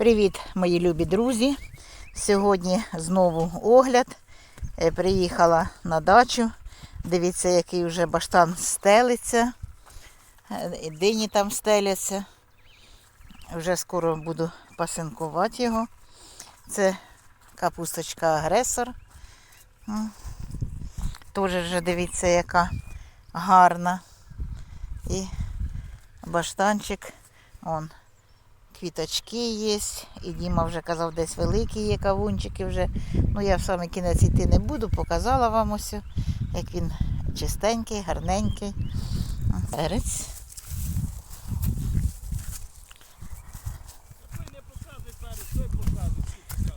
Привіт, мої любі друзі! Сьогодні знову огляд. Е, Приїхала на дачу. Дивіться, який вже баштан стелиться. Е, Дині там стеляться. Вже скоро буду пасинкувати його. Це капусточка агресор. Теж вже дивіться, яка гарна. І баштанчик. Он квіточки є. І Діма вже казав, десь великі є кавунчики вже. Ну я в самий кінець йти не буду, показала вам ось, як він чистенький, гарненький. Перець.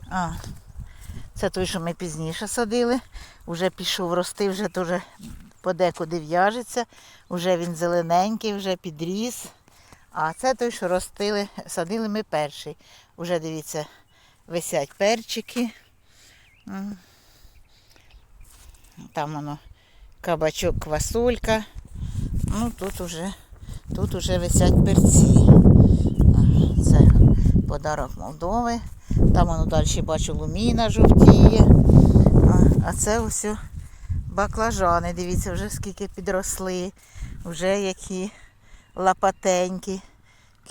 А, це той, що ми пізніше садили. Уже пішов рости, вже теж подекуди в'яжеться. Уже він зелененький, вже підріс. А це той, що ростили, садили ми перший. Уже дивіться, висять перчики. Там воно кабачок, квасолька. Ну тут уже, тут уже висять перці. Це подарок Молдови. Там воно далі бачу луміна жовтіє. А це ось баклажани. Дивіться, вже скільки підросли, вже які лапатенькі.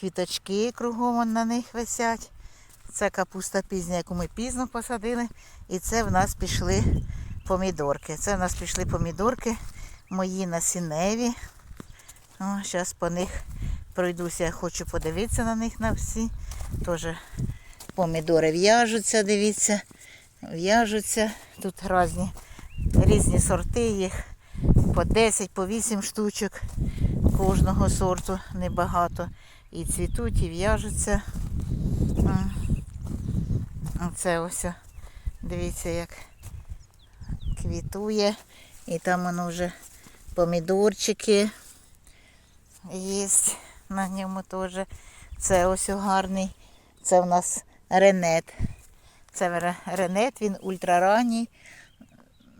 Квіточки кругом на них висять. Це капуста пізня, яку ми пізно посадили. І це в нас пішли помідорки. Це в нас пішли помідорки мої насінневі. Зараз по них пройдуся, хочу подивитися на них на всі. Теж помідори в'яжуться, дивіться, в'яжуться. Тут різні, різні сорти їх. По 10, по 8 штучок кожного сорту небагато. І цвітуть, і в'яжуться. Оце ось, дивіться, як квітує. І там воно вже помідорчики є на ньому теж. Це ось гарний. Це в нас ренет. Це ренет, він ультраранній,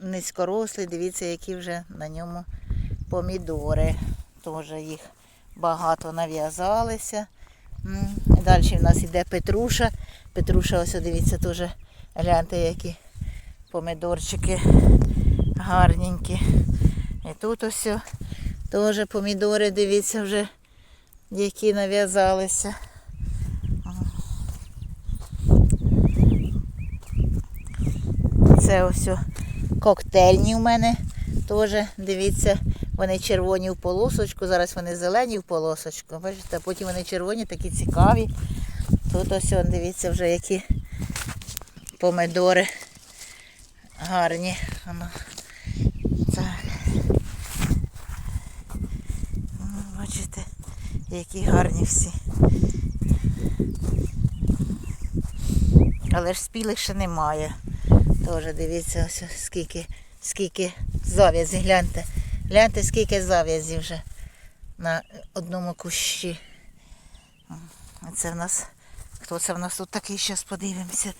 низькорослий. Дивіться, які вже на ньому помідори. Теж їх багато нав'язалися. Далі в нас йде Петруша. Петруша, ось дивіться, теж гляньте, які помідорчики гарненькі. І тут ось теж помідори, дивіться, вже які нав'язалися. Це ось коктейльні у мене теж, дивіться, вони червоні в полосочку, зараз вони зелені в полосочку. Бачите, потім вони червоні, такі цікаві. Тут ось, дивіться, вже які помидори гарні. Так. Ну, Бачите, які гарні всі. Але ж спілих ще немає. Теж дивіться, ось скільки, скільки зав'язів. Гляньте. Гляньте, скільки зав'язів вже на одному кущі. Це в нас. Хто це в нас тут такий? Зараз подивимося.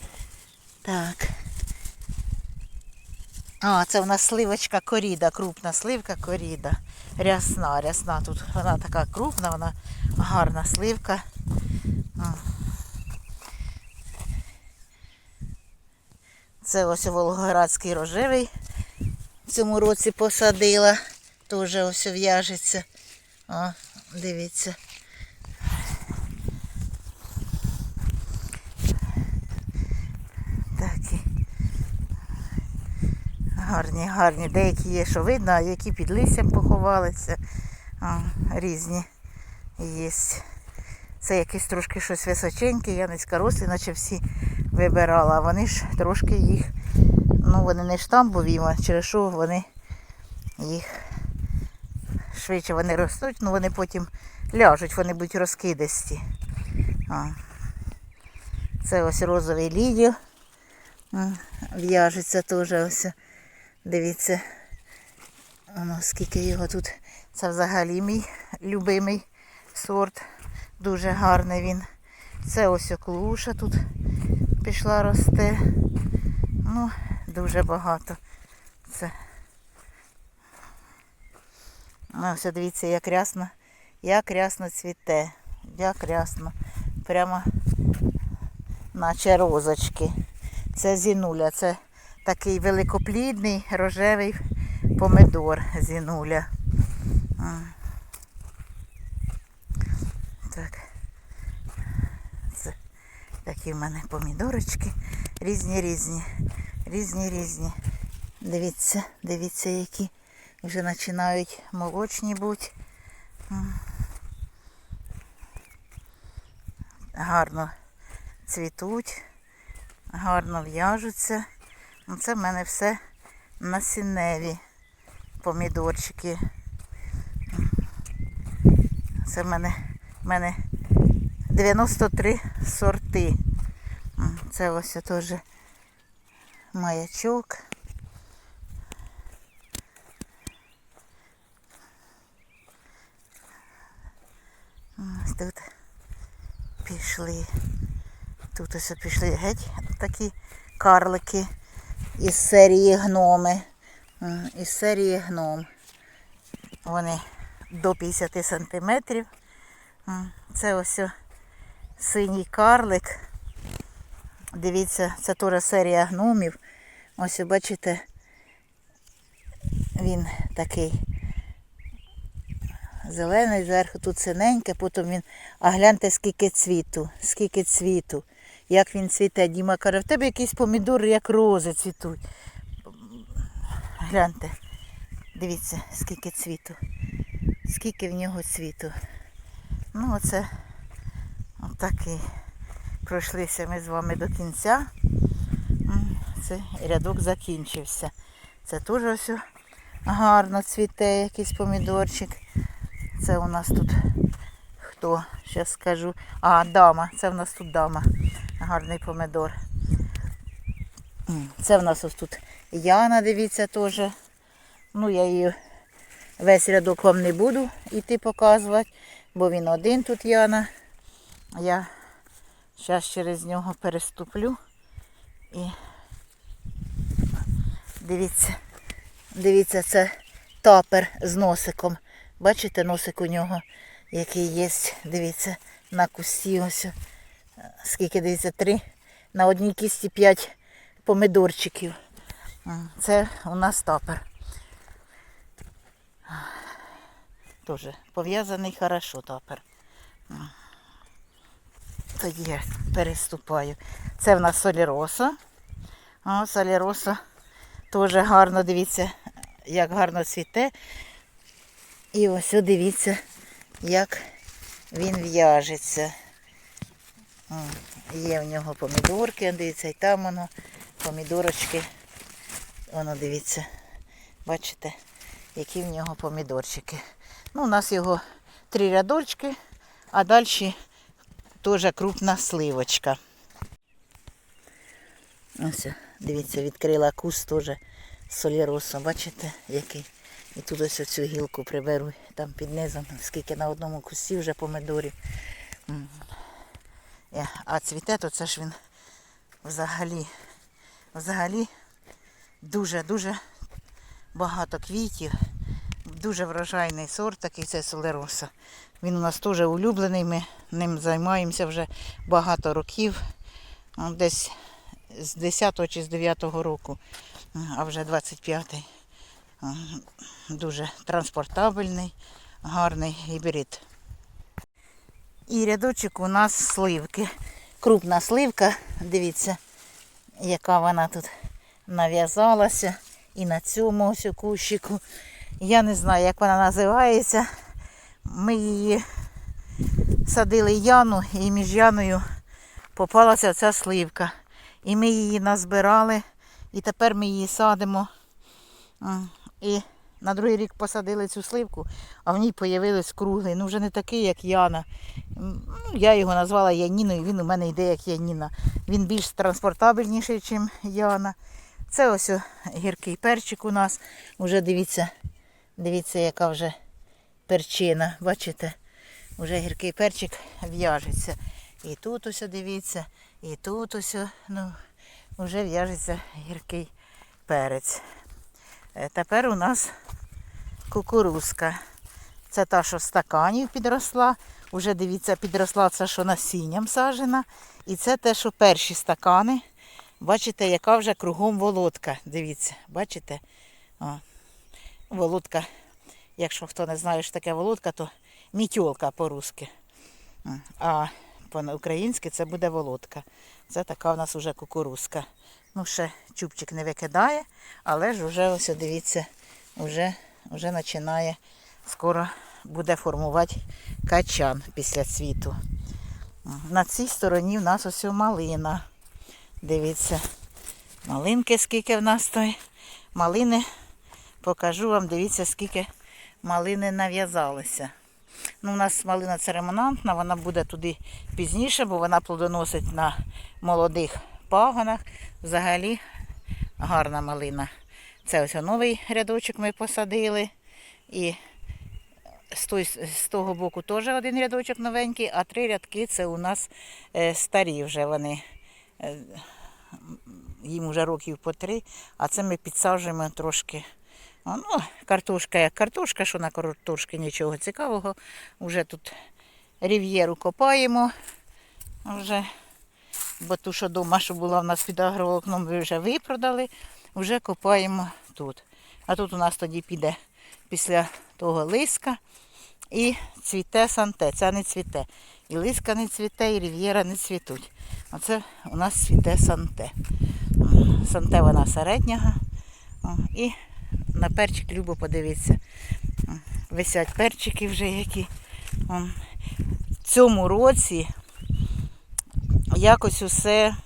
Так. А, це в нас сливочка коріда, крупна сливка коріда. Рясна, рясна. Тут вона така крупна, вона гарна сливка. Це ось Волгоградський рожевий в цьому році посадила. Теж ось в'яжеться. О, дивіться. Такі. Гарні, гарні. Деякі є, що видно, а які під листям поховалися. О, різні є. Це якесь трошки щось височеньке, я низькорослі, наче всі вибирала, а вони ж трошки їх, ну вони не штамбові, через що вони їх швидше вони ростуть, ну вони потім ляжуть, вони будуть розкидисті. А. Це ось розовий лідіо. В'яжеться теж ось. Дивіться, воно скільки його тут. Це взагалі мій любимий сорт. Дуже гарний він. Це ось оклуша тут пішла росте. Ну, дуже багато. Це. Ну, ось дивіться, як рясно, як рясно цвіте. Як рясно. Прямо наче розочки. Це зінуля, це такий великоплідний рожевий помидор зінуля. Так. Це такі в мене помідорочки. Різні різні. Різні різні. Дивіться, дивіться, які вже починають молочні бути. Гарно цвітуть, гарно в'яжуться. Ну, Це в мене все насінневі помідорчики. Це в мене, в мене 93 сорти. Це ось теж маячок. Ось тут пішли. Тут ось пішли геть такі карлики із серії гноми. Із серії гном. Вони до 50 сантиметрів. Це ось синій карлик. Дивіться, це теж серія гномів. Ось бачите, він такий зелений зверху, тут синеньке, потім він. А гляньте, скільки цвіту, скільки цвіту. Як він цвіте. Діма каже, в тебе якісь помідори, як рози цвітуть. Гляньте, дивіться, скільки цвіту. Скільки в нього цвіту. Ну, оце отакий. Пройшлися ми з вами до кінця. М, Це рядок закінчився. Це теж ось гарно цвіте якийсь помідорчик. Це у нас тут хто? Зараз скажу. А, дама. Це в нас тут дама. Гарний помидор. Це в нас ось тут Яна, дивіться, теж. Ну, я її весь рядок вам не буду йти показувати, бо він один тут Яна. Я зараз через нього переступлю. І дивіться, дивіться, це тапер з носиком. Бачите, носик у нього, який є. Дивіться, на кусті ось. Скільки дивіться, три. На одній кісті п'ять помидорчиків. Це у нас тапер. Тоже пов'язаний хорошо тапер. Тоді я переступаю. Це в нас соліроса. О, соліроса теж гарно, дивіться, як гарно цвіте. І ось дивіться, як він в'яжеться. Є в нього помідорки, дивіться, і там воно помідорочки. Воно дивіться, бачите, які в нього помідорчики. Ну, у нас його три рядочки, а далі теж крупна сливочка. Ось, дивіться, відкрила куст теж соліросу. Бачите, який? І тут ось цю гілку приберу, там під низом, скільки на одному кусті вже помидорів. Е, А цвіте, то це ж він взагалі, взагалі дуже-дуже багато квітів. Дуже врожайний сорт, такий це солероса. Він у нас теж улюблений, ми ним займаємося вже багато років. Ну, Десь з 10 чи з 9 року, а вже 25-й. Дуже транспортабельний, гарний гібрид. І рядочок у нас сливки. Крупна сливка, дивіться, яка вона тут нав'язалася. І на цьому ось кущику. Я не знаю, як вона називається. Ми її садили Яну і між Яною попалася ця сливка. І ми її назбирали. І тепер ми її садимо. І на другий рік посадили цю сливку, а в ній появились круглий. Ну вже не такий, як Яна. Ну, Я його назвала Яніною, він у мене йде як Яніна. Він більш транспортабельніший, ніж Яна. Це ось гіркий перчик у нас. Уже дивіться, дивіться, яка вже перчина. Бачите? Уже гіркий перчик в'яжеться. І тут ось дивіться, і тут ось, ну, вже в'яжеться гіркий перець. Е, Тепер у нас кукурузка. Це та, що з стаканів підросла. Уже дивіться, підросла це, що насінням сажена. І це те, що перші стакани. Бачите, яка вже кругом володка. Дивіться, бачите? О, володка. Якщо хто не знає, що таке володка, то мітьолка по-русски. А по-українськи це буде володка. Це така в нас вже кукурузка. Ну, ще чубчик не викидає, але ж вже ось дивіться, вже, вже починає скоро буде формувати качан після цвіту. На цій стороні в нас ось малина. Дивіться, малинки скільки в нас той. Малини покажу вам, дивіться, скільки малини нав'язалося. Ну, у нас малина церемонантна, вона буде туди пізніше, бо вона плодоносить на молодих пагонах. Взагалі гарна малина. Це ось новий рядочок ми посадили. І з, той, з того боку теж один рядочок новенький, а три рядки це у нас е, старі вже вони. Е, їм вже років по три, а це ми підсаджуємо трошки. Ну, картошка як картошка, що на картошки нічого цікавого. Вже тут рів'єру копаємо. Вже, бо ту, що дома, що була в нас під агроволокном, ми вже випродали, вже копаємо тут. А тут у нас тоді піде після того лиска і цвіте санте. Це не цвіте. І лиска не цвіте, і рів'єра не цвітуть. Оце у нас цвіте санте. Санте вона середнього. І на перчик любо подивитися. Висять перчики вже які. В цьому році якось усе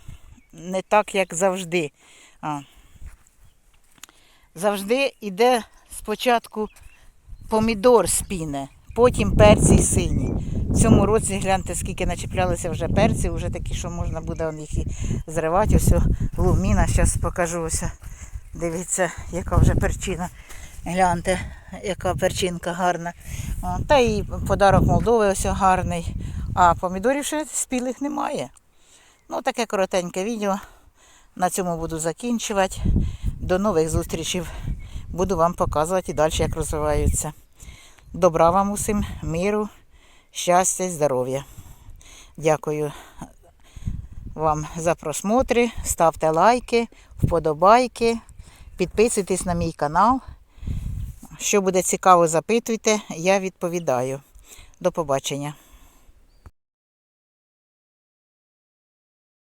не так, як завжди. А. Завжди йде спочатку помідор спіне, потім перці сині. В цьому році гляньте, скільки начеплялися вже перці, вже такі, що можна буде он їх і зривати. Ось луміна, зараз покажу ось. Дивіться, яка вже перчина. Гляньте, яка перчинка гарна. Та і подарок Молдови ось гарний. А помідорів ще спілих немає. Ну, таке коротеньке відео. На цьому буду закінчувати. До нових зустрічей. Буду вам показувати і далі, як розвиваються. Добра вам усім, миру, щастя здоров'я. Дякую вам за просмотри. Ставте лайки, вподобайки, підписуйтесь на мій канал. Що буде цікаво, запитуйте, я відповідаю. До побачення.